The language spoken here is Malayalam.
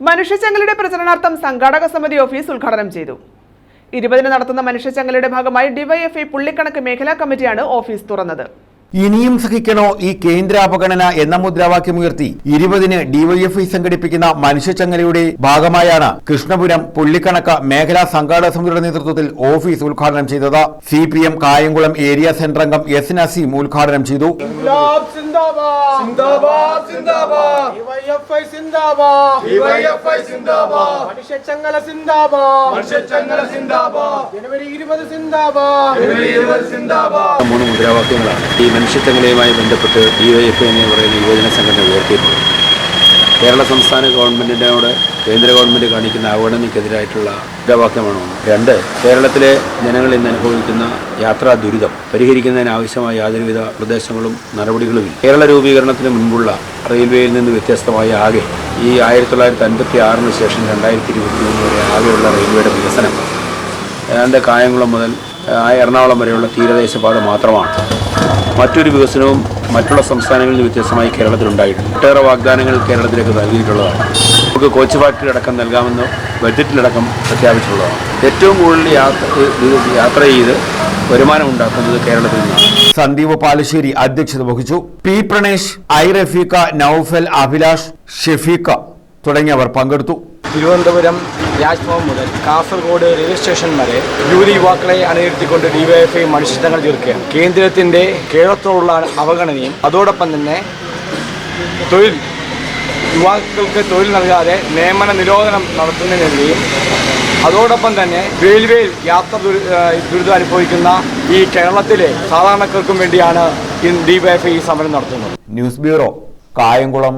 മനുഷ്യച്ചങ്ങലയുടെ പ്രചരണാർത്ഥം സംഘാടക സമിതി ഓഫീസ് ഉദ്ഘാടനം ചെയ്തു. ഇരുപതിന് നടത്തുന്ന മനുഷ്യച്ചങ്ങലയുടെ ഭാഗമായി ഡിവൈഎഫ്ഐ പുള്ളിക്കണക്ക് മേഖലാ കമ്മിറ്റിയാണ് ഓഫീസ് തുറന്നത്. ഇനിയും സഹിക്കണോ ഈ കേന്ദ്ര അപഗണന എന്ന മുദ്രാവാക്യമുയർത്തി ഇരുപതിന് ഡിവൈഎഫ്ഐ സംഘടിപ്പിക്കുന്ന മനുഷ്യച്ചങ്ങലയുടെ ഭാഗമായാണ് കൃഷ്ണപുരം പുള്ളിക്കണക്ക മേഖലാ സംഘാടക സമിതിയുടെ നേതൃത്വത്തിൽ ഓഫീസ് ഉദ്ഘാടനം ചെയ്തത്. C P M Kayamkulam area centre അംഗം എസ് നസീം ഉദ്ഘാടനം ചെയ്തു. ജനുവരി ഇരുപത് മൂന്ന് മുദ്രാവാക്യങ്ങളാണ്. ഈ ബന്ധപ്പെട്ട് ഡി വൈ എഫ് എന്ന് പറയുന്ന യുവജന സംഘടന ഉയർത്തിയിട്ടുണ്ട്. കേരള സംസ്ഥാന ഗവൺമെന്റിനോട് കേന്ദ്ര ഗവൺമെന്റ് കാണിക്കുന്ന അവഗണനയ്ക്കെതിരായിട്ടുള്ള മുദ്രാവാക്യമാണ് ഒന്ന്. രണ്ട് കേരളത്തിലെ ജനങ്ങൾ ഇന്ന് അനുഭവിക്കുന്ന യാത്രാ ദുരിതം പരിഹരിക്കുന്നതിന് ആവശ്യമായ യാതൊരുവിധ നിർദ്ദേശങ്ങളും നടപടികളുമില്ല. കേരള രൂപീകരണത്തിന് മുൻപുള്ള റെയിൽവേയിൽ നിന്ന് വ്യത്യസ്തമായ ആകെ ഈ ആയിരത്തി തൊള്ളായിരത്തി അൻപത്തി ആറിന് ശേഷം രണ്ടായിരത്തി ഇരുപത്തി മൂന്ന് വരെ ആകെയുള്ള റെയിൽവേയുടെ വികസനം ഏതാണ്ട് കായംകുളം മുതൽ എറണാകുളം വരെയുള്ള തീരദേശപാത മാത്രമാണ്. മറ്റൊരു വികസനവും മറ്റുള്ള സംസ്ഥാനങ്ങളിൽ നിന്ന് വ്യത്യസ്തമായി കേരളത്തിലുണ്ടായിട്ടുണ്ട് ഒട്ടേറെ വാഗ്ദാനങ്ങൾ കേരളത്തിലേക്ക് നൽകിയിട്ടുള്ളതാണ്. നമുക്ക് കോച്ച് ഫാക്ടറി അടക്കം നൽകാമെന്ന് ബഡ്ജറ്റിലടക്കം പ്രഖ്യാപിച്ചിട്ടുള്ളതാണ്. ഏറ്റവും കൂടുതൽ യാത്ര യാത്ര ചെയ്ത് വരുമാനം ഉണ്ടാക്കുന്നത് കേരളത്തിൽ നിന്നാണ്. സന്ദീപ് പാലശ്ശേരി അധ്യക്ഷത വഹിച്ചു. പി പ്രണേഷ് ഐ റഫീഖ നൌഫൽ അഭിലാഷ് ഷെഫീഖ തുടങ്ങിയവർ പങ്കെടുത്തു. തിരുവനന്തപുരം രാജ്ഭവൻ മുതൽ കാസർഗോഡ് റെയിൽവേ സ്റ്റേഷൻ വരെ യുവതി യുവാക്കളെ അണിനിരത്തിക്കൊണ്ട് ഡിവൈഎഫ്ഐ മനുഷ്യത്വങ്ങൾ തീർക്കുകയാണ് കേന്ദ്രത്തിന്റെ കേരളത്തോടുള്ള അവഗണനയും. അതോടൊപ്പം തന്നെ തൊഴിൽ യുവാക്കൾക്ക് തൊഴിൽ നൽകാതെ നിയമന നിരോധനം നടത്തുന്നതിനെതിരെയും അതോടൊപ്പം തന്നെ റെയിൽവേയിൽ യാത്ര ദുരി- ദുരിതം അനുഭവിക്കുന്ന ഈ കേരളത്തിലെ സാധാരണക്കാർക്കും വേണ്ടിയാണ് ഡിവൈഎഫ്ഐ ഈ സമരം നടത്തുന്നത്. News bureau Kayamkulam.